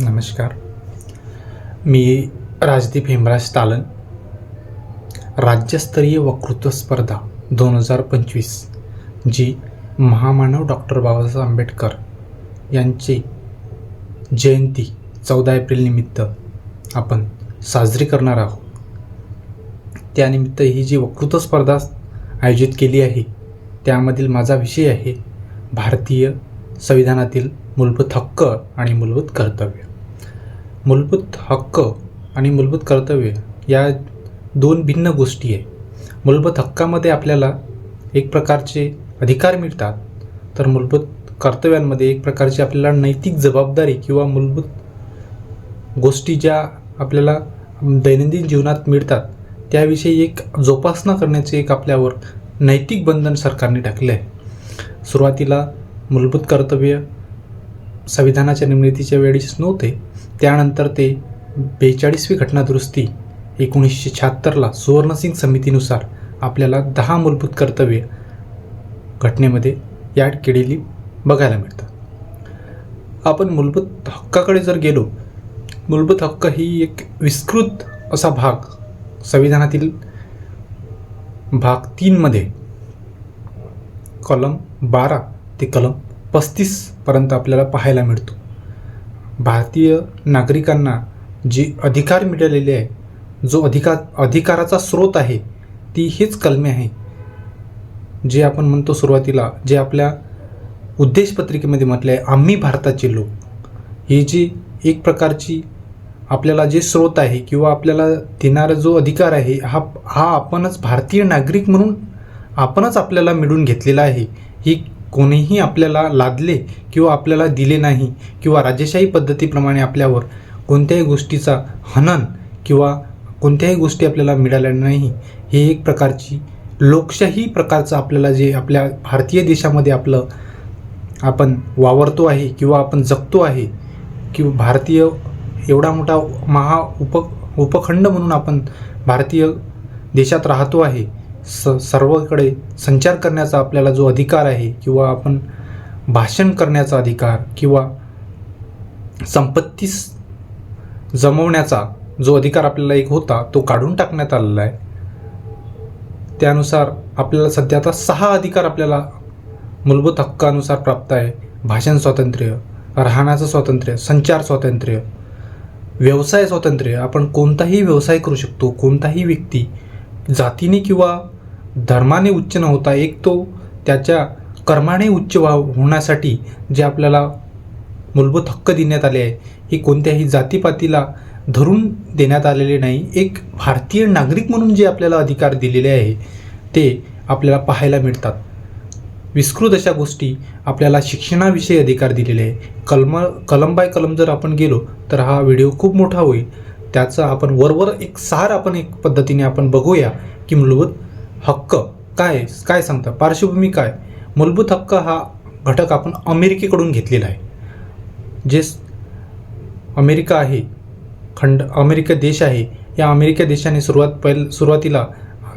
नमस्कार. मी राजदीप हेमराज तालन. राज्यस्तरीय वक्तृत्व स्पर्धा दोन हजार पंचवीस जी महामानव डॉक्टर बाबासाहेब आंबेडकर यांची जयंती चौदा एप्रिलनिमित्त आपण साजरी करणार आहोत. त्यानिमित्त ही जी वक्तृत्व स्पर्धा आयोजित केली आहे त्यामधील माझा विषय आहे भारतीय संविधानातील मूलभूत हक्क आणि मूलभूत कर्तव्य. मूलभूत हक्क आणि मूलभूत कर्तव्य या दोन भिन्न गोष्टी आहे. मूलभूत हक्कामध्ये आपल्याला एक प्रकारचे अधिकार मिळतात तर मूलभूत कर्तव्यांमध्ये एक प्रकारची आपल्याला नैतिक जबाबदारी किंवा मूलभूत गोष्टी ज्या आपल्याला दैनंदिन जीवनात मिळतात त्याविषयी एक जोपासना करण्याचे एक आपल्यावर नैतिक बंधन सरकारने टाकले आहे सुरुवातीला मूलभूत कर्तव्य संविधानाच्या निर्मितीच्या वेळीच नव्हते. त्यानंतर ते बेचाळीसवी घटनादुरुस्ती एकोणीसशे शहात्तरला सुवर्णसिंग समितीनुसार आपल्याला दहा मूलभूत कर्तव्य घटनेमध्ये याड केलेली बघायला मिळतात. आपण मूलभूत हक्काकडे जर गेलो मूलभूत हक्क ही एक विस्तृत असा भाग संविधानातील भाग तीनमध्ये कलम बारा ते कलम पस्तीसपर्यंत आपल्याला पाहायला मिळतो. भारतीय नागरिकांना जे अधिकार मिळालेले आहे जो अधिकार अधिकाराचा स्रोत आहे ती हेच कलमे आहे. जे आपण म्हणतो सुरुवातीला जे आपल्या उद्देशपत्रिकेमध्ये म्हटले आहे आम्ही भारताचे लोक. ही जी एक प्रकारची आपल्याला जे स्रोत आहे किंवा आपल्याला देणारा जो अधिकार आहे हा हा आपणच भारतीय नागरिक म्हणून आपणच आपल्याला मिळून घेतलेला आहे ही कोणीही आपल्याला लादले किंवा आपल्याला दिले नाही किंवा राजेशाही पद्धतीप्रमाणे आपल्यावर कोणत्याही गोष्टीचा हनन किंवा कोणत्याही गोष्टी आपल्याला मिळाल्या नाही हे एक प्रकारची लोकशाही प्रकारचं आपल्याला जे आपल्या भारतीय देशामध्ये आपलं आपण वावरतो आहे किंवा आपण जगतो आहे किंवा भारतीय एवढा मोठा महा उप उपखंड म्हणून आपण भारतीय देशात राहतो आहे स सर्वकडे संचार करण्याचा आपल्याला जो अधिकार आहे किंवा आपण भाषण करण्याचा अधिकार किंवा संपत्ती जमवण्याचा जो अधिकार आपल्याला एक होता तो काढून टाकण्यात आलेला आहे. त्यानुसार आपल्याला सध्या आता सहा अधिकार आपल्याला मूलभूत हक्कानुसार प्राप्त आहे. भाषण स्वातंत्र्य राहण्याचं स्वातंत्र्य संचार स्वातंत्र्य व्यवसाय स्वातंत्र्य. आपण कोणताही व्यवसाय करू शकतो कोणताही व्यक्ती जातीने किंवा धर्माने उच्च न होता एक तो त्याच्या कर्माने उच्च व्हा होण्यासाठी जे आपल्याला मूलभूत हक्क देण्यात आले आहे हे कोणत्याही जातीपातीला धरून देण्यात आलेले नाही. एक भारतीय नागरिक म्हणून जे आपल्याला अधिकार दिलेले आहे ते आपल्याला पाहायला मिळतात. विस्तृत अशा गोष्टी आपल्याला शिक्षणाविषयी अधिकार दिलेले आहे. कलम कलम बाय कलम जर आपण गेलो तर हा व्हिडिओ खूप मोठा होईल. त्याचा आपण वरवर एक सार आपण एक पद्धतीने आपण बघूया की मूलभूत हक्क काय काय सांगतं? पार्श्वभूमी काय? मूलभूत हक्क हा घटक आपण अमेरिकेकडून घेतलेला आहे. जे अमेरिका आहे खंड अमेरिका देश आहे या अमेरिका देशाने सुरुवात पहिल सुरुवातीला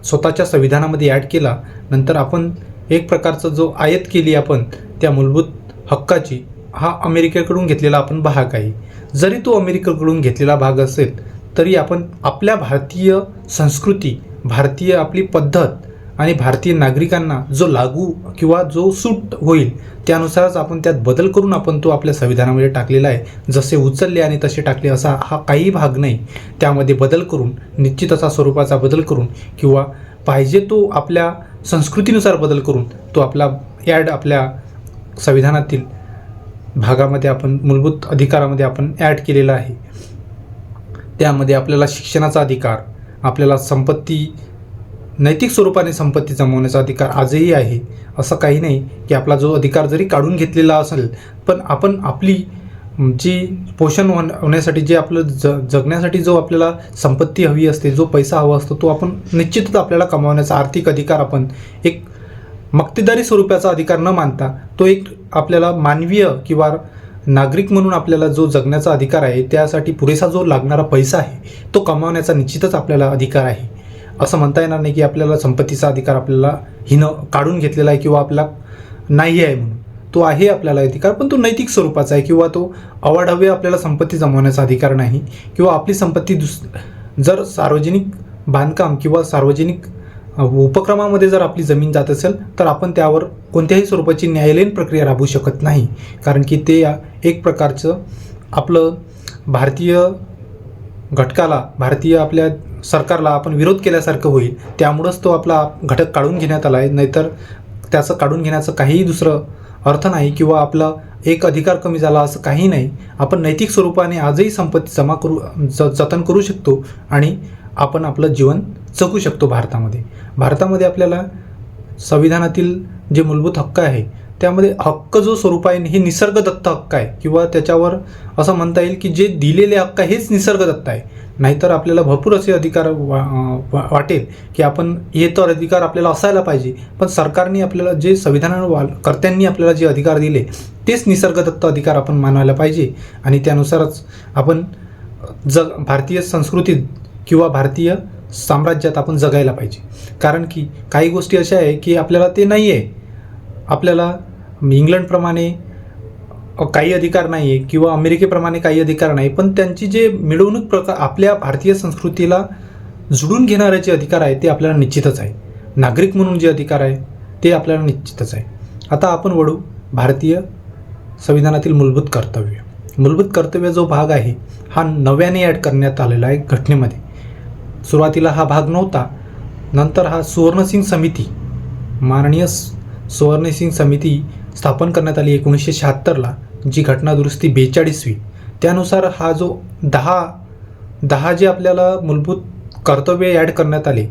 स्वतःच्या संविधानामध्ये ॲड केला. नंतर आपण एक प्रकारचा जो आयत केली आपण त्या मूलभूत हक्काची हा अमेरिकेकडून घेतलेला आपण भाग आहे. जरी तो अमेरिकेकडून घेतलेला भाग असेल तरी आपण आपल्या भारतीय संस्कृती भारतीय आपली पद्धत आणि भारतीय नागरिकांना जो लागू किंवा जो सूट होईल त्यानुसारच आपण त्यात बदल करून आपण तो आपल्या संविधानामध्ये टाकलेला आहे. जसे उचलले आणि तसे टाकले असा हा काही भाग नाही. त्यामध्ये बदल करून निश्चित असा स्वरूपाचा बदल करून किंवा पाहिजे तो आपल्या संस्कृतीनुसार बदल करून तो आपला ॲड आपल्या संविधानातील भागामध्ये आपण मूलभूत अधिकारामध्ये आपण ॲड केलेला आहे. त्यामध्ये आपल्याला शिक्षणाचा अधिकार आपल्याला संपत्ती नैतिक स्वरूपाने संपत्ती जमवण्याचा अधिकार आजही आहे. असं काही नाही की आपला जो अधिकार जरी काढून घेतलेला असेल पण आपण आपली जी पोषण होण होण्यासाठी जे आपलं ज जगण्यासाठी जो आपल्याला संपत्ती हवी असते जो पैसा हवा असतो तो आपण निश्चितच आपल्याला कमावण्याचा आर्थिक अधिकार आपण एक मक्तेदारी स्वरूपाचा अधिकार न मानता तो एक आपल्याला मानवीय किंवा नागरिक म्हणून आपल्याला जो जगण्याचा अधिकार आहे त्यासाठी पुरेसा जो लागणारा पैसा आहे तो कमावण्याचा निश्चितच आपल्याला अधिकार आहे. असं म्हणता येणार नाही की आपल्याला संपत्तीचा अधिकार आपल्याला हिनं काढून घेतलेला आहे किंवा आपला नाही आहे म्हणून. तो आहे आपल्याला अधिकार पण तो नैतिक स्वरूपाचा आहे किंवा तो अवाढव्य आपल्याला संपत्ती जमवण्याचा अधिकार नाही किंवा आपली संपत्ती दुस जर सार्वजनिक बांधकाम किंवा सार्वजनिक उपक्रमामध्ये जर आपली जमीन जात असेल तर आपण त्यावर कोणत्याही स्वरूपाची न्यायालयीन प्रक्रिया राबवू शकत नाही. कारण की ते एक प्रकारचं आपलं भारतीय घटकाला भारतीय आपल्या सरकारला आपण विरोध केल्यासारखं होईल. त्यामुळंच तो आपला घटक काढून घेण्यात आला आहे नाहीतर त्याचं काढून घेण्याचं काहीही दुसरं अर्थ नाही किंवा आपला एक अधिकार कमी झाला असं काही नाही. आपण नैतिक स्वरूपाने आजही संपत्ती जमा करू ज जतन करू शकतो आणि आपण आपलं जीवन जगू शकतो भारतामध्ये. भारतामध्ये आपल्याला संविधानातील जे मूलभूत हक्क आहे त्यामध्ये हक्क जो स्वरूप आहे हे निसर्गदत्त हक्क आहे. किंवा त्याच्यावर असं म्हणता येईल की जे दिलेले हक्क आहे हेच निसर्गदत्त आहे. नाहीतर आपल्याला भरपूर असे अधिकार वा वा- वाटेल की आपण हे तर अधिकार आपल्याला असायला पाहिजे. पण सरकारने आपल्याला जे संविधान कर्त्यांनी आपल्याला जे अधिकार दिले तेच निसर्गदत्त अधिकार आपण मानवायला पाहिजे. आणि त्यानुसारच आपण जग भारतीय संस्कृतीत किंवा भारतीय साम्राज्यात आपण जगायला पाहिजे. कारण की काही गोष्टी अशा आहे की आपल्याला ते नाही आहे आपल्याला इंग्लंडप्रमाणे काही अधिकार नाही आहे किंवा अमेरिकेप्रमाणे काही अधिकार नाही पण त्यांची जे मिळवणूक प्रकार आपल्या भारतीय संस्कृतीला जुळून घेणारे जे अधिकार आहे ते आपल्याला निश्चितच आहे. नागरिक म्हणून जे अधिकार आहे ते आपल्याला निश्चितच आहे. आता आपण वळू भारतीय संविधानातील मूलभूत कर्तव्य. मूलभूत कर्तव्य जो भाग आहे हा नव्याने ॲड करण्यात आलेला आहे घटनेमध्ये. सुरुवातीला हा भाग नव्हता. नंतर हा सुवर्णसिंग समिती माननीय सुवर्णसिंग समिती स्थापन करण्यात आली एकोणीसशे शहात्तरला जी घटनादुरुस्ती बेचाळीसवी. त्यानुसार हा जो दहा दहा जे आपल्याला मूलभूत कर्तव्य ॲड करण्यात आले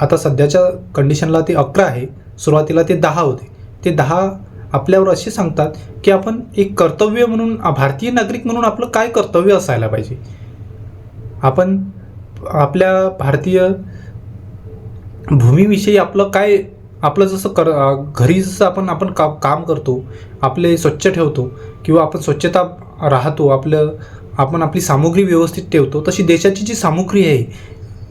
आता सध्याच्या कंडिशनला ते अकरा आहे. सुरुवातीला ते दहा होते. ते दहा आपल्यावर असे सांगतात की आपण एक कर्तव्य म्हणून भारतीय नागरिक म्हणून आपलं काय कर्तव्य असायला पाहिजे? आपण आपल्या भारतीय भूमीविषयी आपलं काय आपलं जसं कर घरी जसं आपण आपण का काम करतो आपले स्वच्छ ठेवतो किंवा आपण स्वच्छता राहतो आपलं आपण आपली सामुग्री व्यवस्थित ठेवतो तशी देशाची जी सामुग्री आहे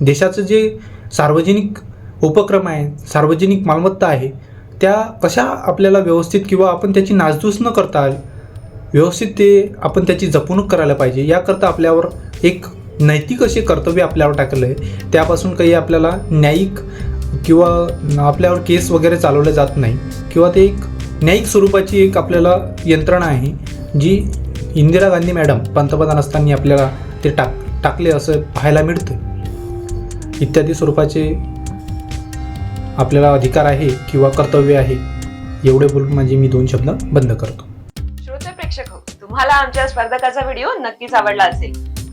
देशाचं जे सार्वजनिक उपक्रम आहे सार्वजनिक मालमत्ता आहे त्या कशा आपल्याला व्यवस्थित किंवा आपण त्याची नासधूस न करता व्यवस्थित ते आपण त्याची जपणूक करायला पाहिजे याकरता आपल्यावर एक नैतिक असे कर्तव्य आपल्यावर टाकलं आहे त्यापासून काही आपल्याला न्यायिक किंवा आपल्यावर केस वगैरे चालवले जात नाही किंवा ते एक न्यायिक स्वरूपाची एक आपल्याला यंत्रणा आहे जी इंदिरा गांधी मॅडम पंतप्रधान असताना आपल्याला ते टाक टाकले असं पाहायला मिळतं इत्यादी स्वरूपाचे आपल्याला अधिकार आहे किंवा कर्तव्य आहे एवढे बोलून माझे मी दोन शब्द बंद करतो. श्रोते प्रेक्षक हो, तुम्हाला आमच्या स्पर्धकाचा व्हिडिओ नक्कीच आवडला असेल.